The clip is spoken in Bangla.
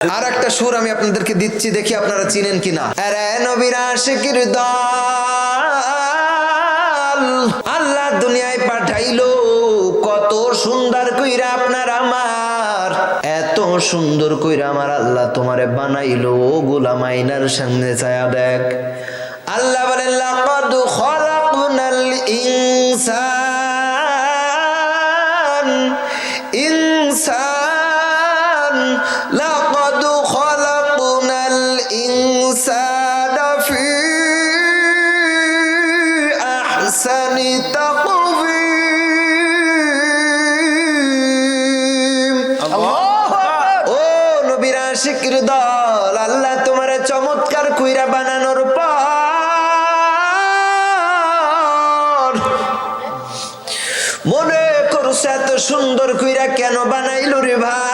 আর একটা সুর আমি আপনাদেরকে দিচ্ছি, দেখি আপনারা চিনেন কিনা। আল্লাহ দুনিয়ায় পাঠাইলো, কত সুন্দর কইরা আপনার আমার। এত সুন্দর কইরা আমার আল্লাহ তোমারে বানাইলো গোলাম আইনার সামনে চায়া দেখ। আল্লাহ খলাকনাল ইনসান ইনসান তাকবীম ও নবীর আশিকের দল আল্লাহ তোমার চমৎকার কুইরা বানানোর পর মনে করছে এত সুন্দর কইরা কেন বানাইলো রে ভাই?